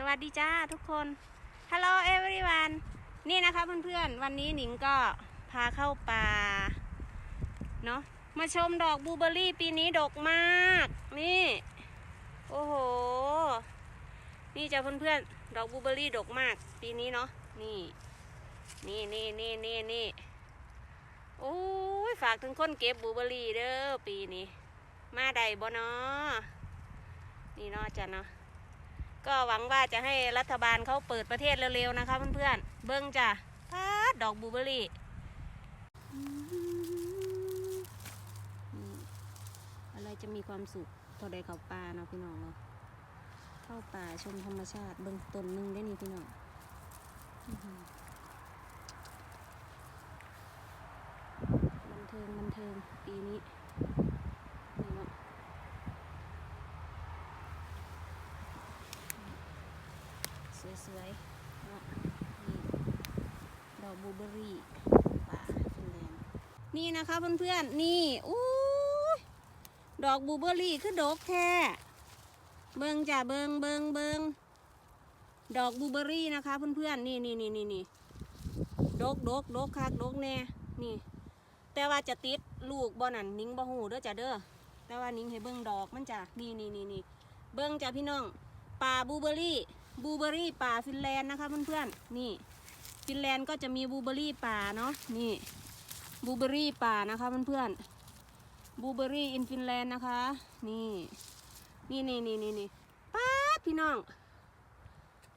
สวัสดีจ้าทุกคน Hello everyone นี่นะคะเพื่อนๆ วันนี้หนิงก็พาเข้าป่า เนาะมาชมดอกบูเบอรี่ปีนี้ดกมาก นี่ โอ้โห นี่จ้าเพื่อนๆ ดอกบูเบอรี่ดกมาก ปีนี้เนาะ นี่ นี่นี่นี่นี่นี่โอ้ยฝากถึงคนเก็บบูเบอร์รี่เด้อปีนี้ มาใดบ่เนาะนี่เนาะจ้ะเนาะ ก็หวังว่าจะให้รัฐบาลเขาเปิดประเทศเร็วๆนะคะเพื่อนๆ เบิ้งจ้ะพาดดอกบูเบอรี่อะไรจะมีความสุขพอได้เข้าป่าเนาะพี่น้องเนาะเข้าป่าชมธรรมชาติเบิ้งต้นนึงได้นี่พี่น้องบันเทิงบันเทิงปีนี้เนาะ สวยๆเนาะนี่ดอกบูเบอรี่ป่าฟินแลนด์นี่นะคะเพื่อนๆนี่อู้ดอกบูเบอรี่คือดอกแท้เบิงจ้ะเบิงเบิงเบิงดอกบูเบอรี่นะคะเพื่อนๆนี่นี่นี่นี่นี่ดกดกดกคักดกแน่นี่ แต่ว่าจะติดลูกบ่นั่นนิ้งบ่หูเด้อจ้ะเด้อแต่ว่านิ้งให้เบิงดอกมันจ้ะนี่นี่นี่นี่เบิงจ้ะพี่น้องป่าบูเบอรี่ บูเบอรี่ป่าฟินแลนด์นะคะเพื่อนๆนี่ฟินแลนด์ก็จะมีบูเบอรี่ป่าเนาะนี่บูเบอรี่ป่านะคะเพื่อนๆบูเบอรี่อินฟินแลนด์นะคะ นี่นี่นี่นี่นี่นี่ป๊าพี่น้อง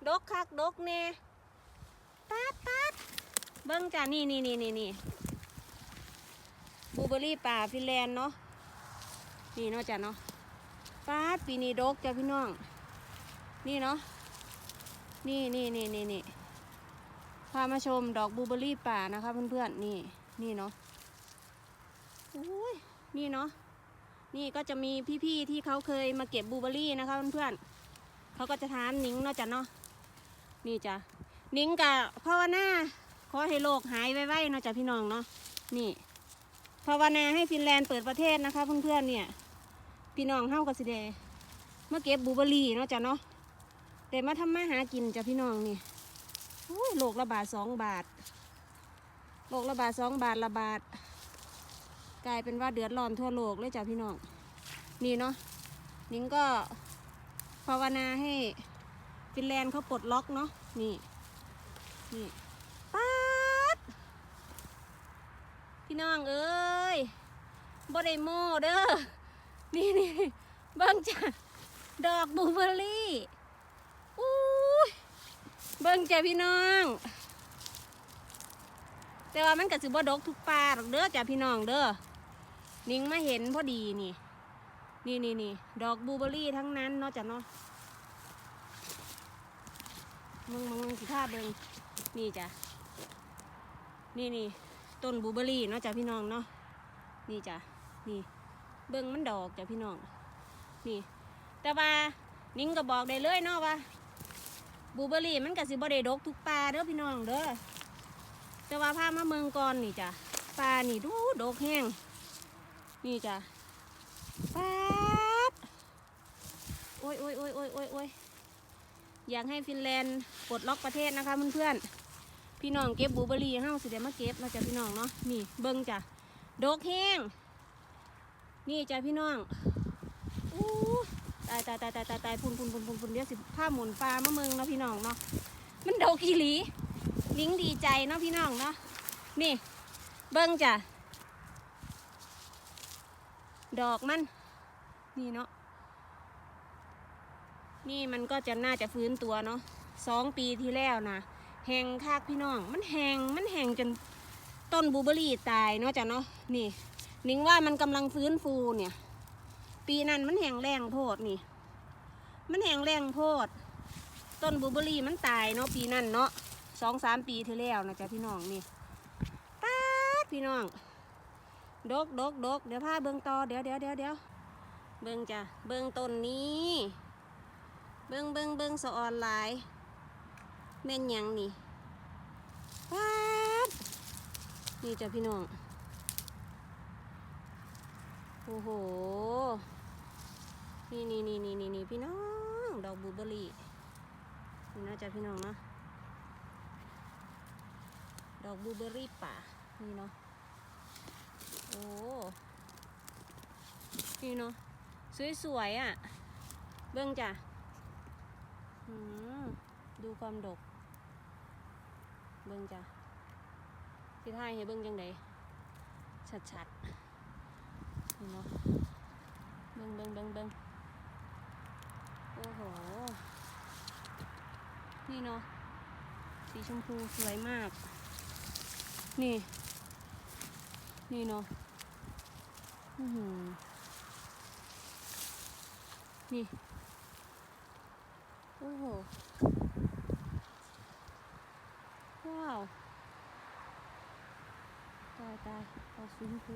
ดกคักดกเน่ป๊าป๊าเบิ้งจ้านี่นี่นี่นี่นี่บูเบอรี่ป่าฟินแลนด์เนาะนี่เนาะจ้ะเนาะป๊าปีนี้ดกจ้ะพี่น้อง นี่เนาะ นี่นี่นี่นี่นี่พามาชมดอกบูเบอรี่ป่านะคะ เพื่อนๆนี่นี่เนาะอุ้ยนี่เนาะนี่ก็จะมีพี่ๆที่เขาเคยมาเก็บบูเบอรี่นะคะเพื่อนๆเขาก็จะถามนิ้งเนาะจ้ะเนาะนี่จ้ะนิ้งกับภาวนาขอให้โรคหายไวๆเนาะจ้ะพี่น้องเนาะนี่ภาวนาให้ฟินแลนด์เปิดประเทศนะคะเพื่อนๆเนี่ยพี่น้องเฮากับสิเดมาเก็บบูเบอรี่เนาะจ้ะเนาะ แต่มาทำมาหากินจ้ะพี่น้องนี่โอ้ยโลกละบาทสองบาท โลกละบาทสองบาทละบาท กลายเป็นว่าเดือดร้อนทั่วโลกเลยจ้ะพี่น้อง นี่เนาะ นิ้งก็ภาวนาให้ฟินแลนด์เขาปลดล็อกเนาะ นี่ นี่ป๊าดพี่น้องเอ้ยบ่ได้โมเด้อ นี่นี่เบิ่งจ้ะดอกบูเบอร์รี่ เบิ่งจ้ะพี่น้อง แต่ว่ามันก็สิบ่ดกทุกปลาหรอกเด้อจ้ะพี่น้องเด้อนิ่งมาเห็นพอดีนี่ นี่นี่นี่ดอกบูเบอรี่ทั้งนั้นเนาะจ้ะเนาะมึงมึงมึงสิภาเบิ่งนี่จ้ะนี่นี่ต้นบูเบอรี่เนาะจ้ะพี่น้องเนาะนี่จ้ะนี่ เบิ่งมันดอกจ้ะพี่น้อง นี่ แต่ว่านิ้งก็บอกได้เลยเนาะว่า บูเบอรี่มันก็สิบ่ได้ดกทุกปลาเด้อพี่น้องเด้อแต่ว่าพามาเมืองก่อนนี่จ้ะปลานี่ดูดกแห้งนี่จ้ะป๊าดโอ้ยโอ้ยโอ้ยโอ้ยโอ้ยโอ้ยอยากให้ฟินแลนด์ปลดล็อกประเทศนะคะเพื่อนๆพี่น้องเก็บบูเบอรี่เฮ้าสิเดี๋ยวมาเก็บเนาะจ้ะพี่น้องเนาะนี่เบิ่งจ้ะดกแห้งนี่จ้ะพี่น้อง ตายตายตายตายตายตายพุ่นพุ่นพุ่นพุ่นพุ่นเดี๋ยวสิผ้าหมุนปลามะเมืองเนาะพี่น้องเนาะมันดอกอีหลีลิงดีใจเนาะพี่น้องเนาะนี่เบิ้งจ้ะดอกมัน นี่เนาะนี่มันก็จะน่าจะฟื้นตัวเนาะสองปีที่แล้วนะแหงคากพี่น้อง มันแหงมันแหงจนต้นบูเบอร์รี่ตายเนาะจ้ะเนาะนี่ นิ้งว่ามันกำลังฟื้นฟูเนี่ย ปีนั้นมันแห้งแรงโพดนี่ มันแห้งแรงโพด ต้นบูเบอรี่มันตายเนาะปีนั้นเนาะสองสามปีที่แล้วนะจ๊ะพี่น้องนี่ป๊าดพี่น้อง ดกดกดกเดี๋ยวพาเบิ้งต่อเดี๋ยวเดี๋ยวเดี๋ยวเดี๋ยวเบิ้งจ้ะเบิ้งต้นนี้ เบิ้งเบิ้งเบิ้งสะออนหลายแม่นยังนี่ป๊าดนี่จ้ะพี่น้อง โอ้โห นี่นี่นี่นี่นี่นี่พี่น้องดอกบูเบอรี่นี่นาะจ้ะพี่น้องเนาะดอกบูเบอรี่ป่านี่เนาะโอ้นี่เนาะสวยๆอะ เบิ้องจ้ะอืมดูความดก เบิ้องจ้ะที่ท้ายให้เบิ้องจังไดชัดๆนี่เนาะเบิ้องเบิ้องเบิ้งเบิ้ง โอ้โห นี่เนาะ สีชมพูสวยมาก นี่ นี่เนาะอือหือนี่ โอ้โห ว้าว ตายตายดอกสีชมพู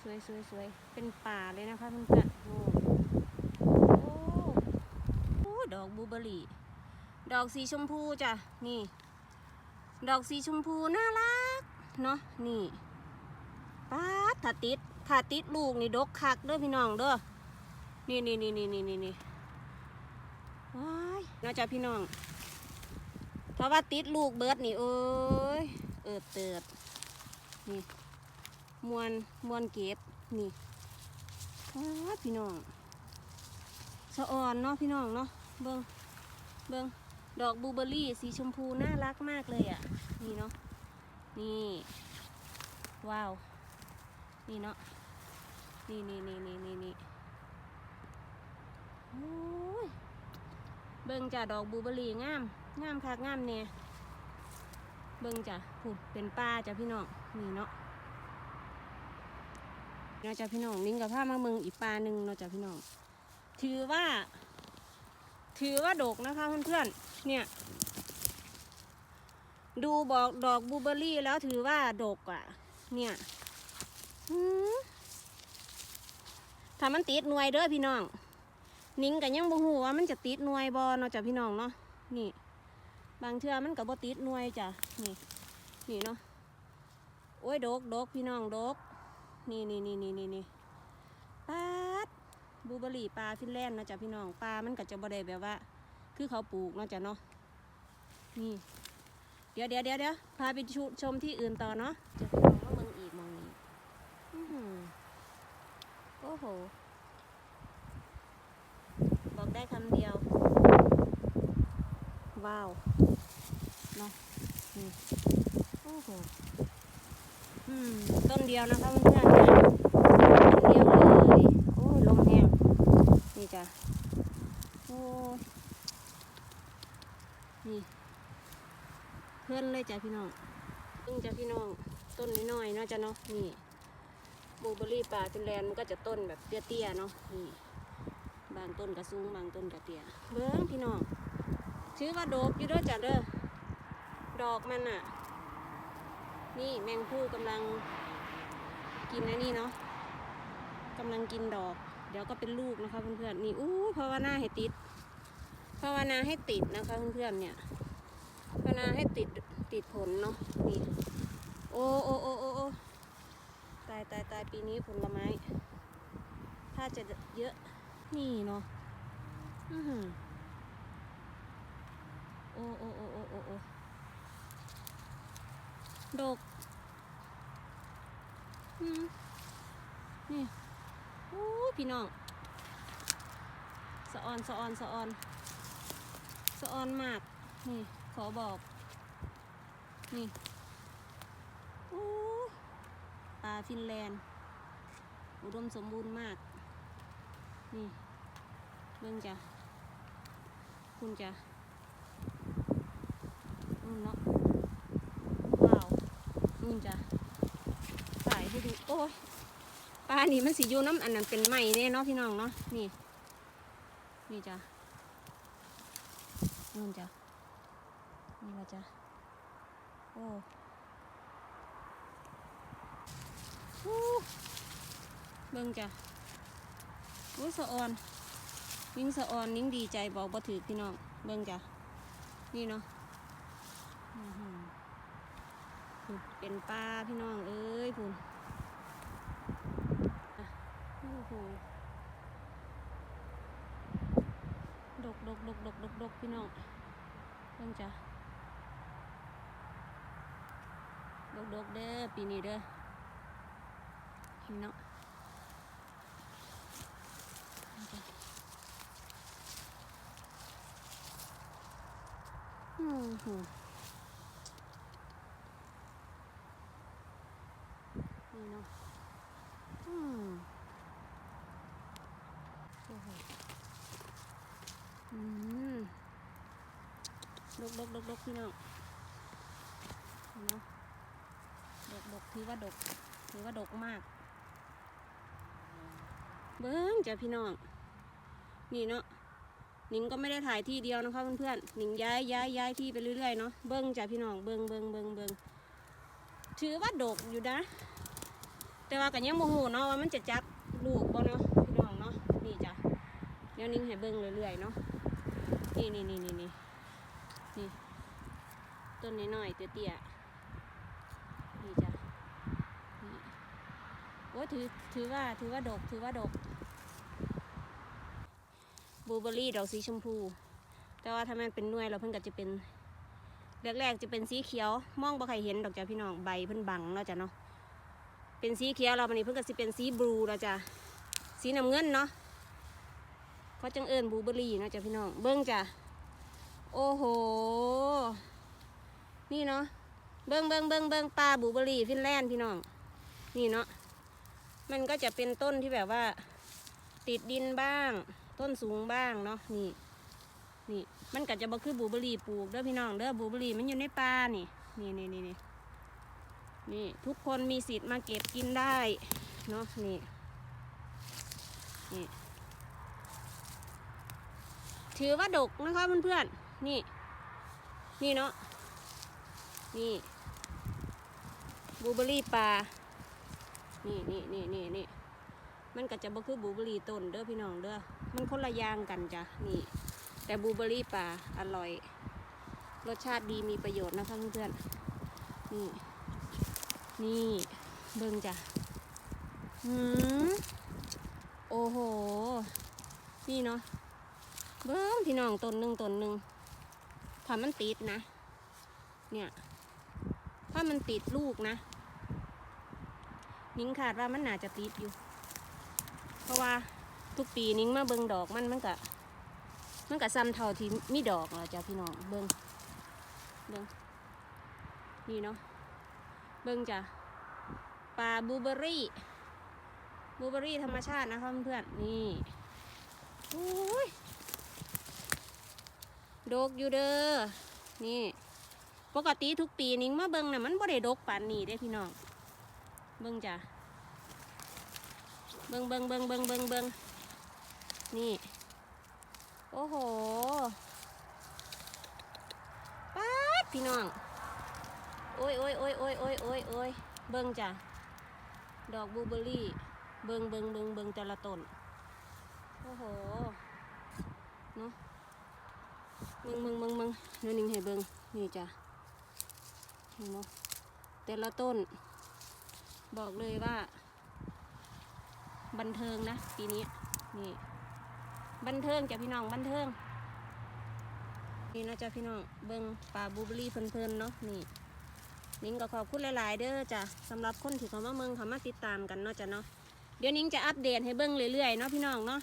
สวยสวยสวยเป็นป่าเลยนะคะเพื่อนๆโอ้โอ้โอ้ ดอกบูเบอร์รี่ ดอกสีชมพูจ้ะ นี่ ดอกสีชมพูน่ารัก เนาะนี่ป้าดถ้าติดถ้าติดลูกนี่ดกคักเด้อพี่น้องเด้อ นี่นี่นี่นี่นี่นี่นี่ว้ายน่าจะพี่น้อง ถ้าว่าติดลูกเบิร์ดนี่เอ้ย เอิดเติดนี่ มวนมวนเก็บ นี่พี่น้อง สะอ่อนเนาะพี่น้องเนาะ เบิงเบิงดอกบูเบอรี่สีชมพูน่ารักมากเลยอะ นี่เนาะ นี่ ว้าว นี่เนาะ นี่นี่นี่นี่นี่นี่โอ้ย เบิงจ้ะดอกบูเบอรี่งาม งามคักงามเนี่ยเบิงจ้ะผูดเป็นป้าจ้ะพี่น้อง นี่เนาะเนาะจ้ะพี่น้อง นิ้งกับผ้ามาเมืองอีกปลาหนึ่งเนาะจ้ะพี่น้อง ถือว่า ถือว่าดกนะคะเพื่อนๆ เนี่ย ดูบอกดอกบูเบอรี่แล้วถือว่าดกอะ เนี่ยถ้ามันติดหน่วยเด้อพี่น้อง นิ้งกันยังบ่ฮู้ว่ามันจะติดหน่วยบ่เนาะจ้ะพี่น้องเนาะ นี่ บางเทื่อมันก็บ่ติดหน่วยจ้ะ นี่ นี่เนาะ โอ้ยดกดกพี่น้องดก นี่นี่นี่นี่นี่นี่ป๊ด บูเบอรี่ปลาฟินแลนด์นะจ้ะพี่น้องปลามันก็จะบ่ได้แบบว่า คือเขาปลูกนะจ้ะเนาะนี่ เดี๋ยวเดี๋ยวเดี๋ยวเดี๋ยวพาไปชชมที่อื่นต่อเนาะจะพี่น้องว่าเมืองอีกเมองนี้อือหือโอ้โห บอกได้คำเดียว ว้าวเนาะนี่โอ้โหอืมต้นเดียวนะคะเพื่อนๆต้นเดียวเลย โอ้ยลมแห้งนี่ จ้ะโอ้นี่เพื่อนเลยจ้ะพี่น้องซึ่งจ้ะพี่น้องต้นน้อยๆเนาะจ้ะเนาะนี่บลูเบอรี่ป่าฟินแลนด์มันก็จะต้นแบบเตี้ยๆเนาะนี่บางต้นก็สูงบางต้นก็เตี้ยเบิ้งพี่น้องชื่อว่าโดกอยู่ด้วยจ้ะเด้อดอกมันอะ นี่แมงผู้กำลังกินนะนี่เนาะกำลังกินดอก ดี๋ยวก็เป็นลูกนะคะเพื่อนๆนี่อู้ภาวนาให้ติดภาวนาให้ติดนะคะเพื่อนๆเนี่ยภาวนาให้ติดติดผลเนาะนี่โอ้โอ้โอ้โอ้โอ้ตายตายตายปีนี้ผลไม้ ถ้าจะเยอะนี่เนาะอื้อหือโอ้โอ้โอ้โอ้โอ้โอ้ดก อืมนี่โอ้ย พี่น้องสะออนสะออนสะออนสะออนมาก นี่ ขอบอก นี่โอ้ปลาฟินแลนด์ อุดมสมบูรณ์มาก นี่เบิ่งจ้ะคุณจ้ะนู่นเนาะว้าวนู่นจ้ะถ่ายให้ดู โอ้ย ปลานี่มันสีอยู่น้ำอันนั้นเป็นไหมเนี่ยเนาะพี่น้องเนาะนี่นี่จ้ะนู่นจ้ะนี่ละจ้ะโอ้โอ้เบิ่งจ้ะโอ้ยสะออน นิ่งสะออนนิ่งดีใจบอกบ่ถือพี่น้องเบิ่งจ้ะนี่เนาะอือเป็นปลาพี่น้องเอ้ยพูนอะโอ้โห ดกดกดกดกดกพี่น้องเพิ่งจะดกดกเด้อปีนี้เด้อพี่น้องอืมหืมนี่เนาะอืมโอ้โหอืม ดกดกดกดกพี่น้องเนาะดกดกถือว่าดกถือว่าดกมาก เบิ้งจ้ะพี่น้อง นี่เนาะหนิงก็ไม่ได้ถ่ายที่เดียวนะคะเพื่อนๆหนิงย้ายย้ายย้ายที่ไปเรื่อยๆเนาะเบิ้งจ้ะพี่น้องเบิ้งเบิ้งเบิ้งเบิ้งถือว่าดกอยู่นะ แต่ว่ากันยังโมโหเนาะว่ามันจะจักลูกบ่เนาะพี่น้องเนาะนี่จ้ะเดี๋ยวนิงให้เบิ้งเรื่อยๆเนาะนี่นี่นี่นี่ ต้นน้อยๆเตี้ยๆนี่จ้ะนี่โอ้ถือถือว่าถือว่าดกถือว่าดกบลูเบอร์รี่ดอกสีชมพู แต่ว่าถ้ามันเป็นหน่วยเราเพิ่งก็จะเป็นแรกๆจะเป็นสีเขียว มองบ่ใครเห็นดอกจ้ะพี่น้องใบเพิ่นบังเนาะจ้ะเนาะเป็นสีเขียวเราวันนี้เพิ่งก็จะเป็นสีบลูแล้วจ้ะสีน้ำเงินเนาะเขาจังเอิญบลูเบอร์รี่เนาะจ้ะพี่น้องเบิ้งจ้ะโอ้โห นี่เนาะเบิ้งเบิ้งเบิ้งเบิ้งปลาบูเบอรี่ฟินแลนด์พี่น้อง นี่เนาะมันก็จะเป็นต้นที่แบบว่า ติดดินบ้าง ต้นสูงบ้างเนาะนี่ นี่มันก็จะบ่คือบูเบอรี่ปลูกเด้อพี่น้องเด้อบูเบอรี่มันอยู่ในป่านี่ นี่นี่นี่นี่นี่ทุกคนมีสิทธิ์มาเก็บกินได้เนาะนี่นี่ ถือว่าดกนะคะเพื่อนๆนี่ นี่เนาะ นี่บูเบอรี่ปลา นี่นี่นี่นี่นี่มันก็จะบ่คือบูเบอรี่ต้นเด้อพี่น้องเด้อ มันคนละอย่างกันจ้ะ นี่ แต่บูเบอรี่ปลาอร่อย รสชาติดีมีประโยชน์นะคะเพื่อนๆ นี่ นี่เบิ่งจ้ะหืมโอ้โห นี่เนาะ เบิ้งพี่น้องต้นหนึ่งต้นหนึ่งถ้ามันติดนะ เนี่ย ถ้ามันติดลูกนะ นิ้งขาดว่ามันน่าจะติดอยู่ เพราะว่าทุกปีนิ้งมาเบิงดอกมันมันกะมันกะซ้ำเท่าที่มีดอกแล้วจ้ะพี่น้องเบิงเบิงนี่เนาะเบิงจ้ะปลาบูเบอร์รี่บูเบอร์รี่ธรรมชาตินะคะเพื่อนๆนี่อุ้ยดกอยู่เด้อนี่ ปกติทุกปีนิ้งมาเบิ่งน่ะมันบ่ได้ดกปานนี้เด้พี่น้องเบิ่งจ้ะเบิ่งเบิ่งเบิ่งเบิ่งเบิ่งเบิ่งนี่ โอ้โหป๊าดพี่น้อง โอ้ยโอ้ยโอ้ยโอ้ยโอ้ยโอ้ยโอ้ยเบิ่งจ้ะดอกบูเบอรี่ เบิ่งเบิ่งเบิ่งเบิ่งแต่ละต้นโอ้โหเนาะมึงมึงมึงมึงเนื้อนิ่งให้เบิงนี่จ้ะ แต่ละต้น บอกเลยว่า บันเทิงนะ ปีนี้นี่ บันเทิงจ้ะพี่น้องบันเทิง นี่นะจ้ะพี่น้องเบิงป่าบูเบอรี่เพลินๆเนาะนี่นิ้งก็ขอบคุณหลาย ๆ เด้อจ้ะสำหรับคนที่เขามาเมืองเขามาติดตามกันเนาะจ้ะเนาะเดี๋ยวนิ้งจะอัปเดตให้เบิ้งเรื่อย ๆ เนาะพี่น้องเนาะ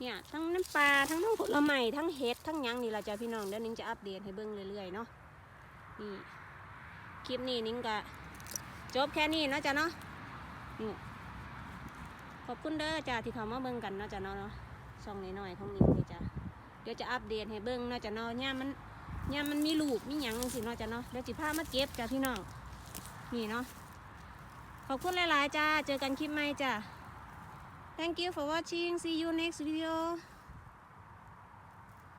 เนี่ยทั้งน้ำปลาทั้งทั้งผลไม้ทั้งเห็ดทั้งยังนี่เราจะพี่น้องเดี๋ยวนิ้งจะอัปเดตให้เบิ่งเรื่อย ๆ เนาะนี่ คลิปนี้นิ้งก็จบแค่นี้เนาะจ้ะเนาะนี่ขอบคุณเด้อจ้าที่เขามาเบิ่งกันเนาะจ้ะเนาะเนาะช่องน้อยๆของนิ้งนี่จ้ะเดี๋ยวจะอัปเดตให้เบิ่งเนาะจ้ะเนาะย่ามมันย่ามันมีลูกมีหยังจังสิเนาะจ้ะเนาะเดี๋ยวจิพามาเก็บจ้ะพี่น้องนี่เนาะขอบคุณหลายๆจ้าเจอกันคลิปใหม่จ้า Thank you for watching. See you next video.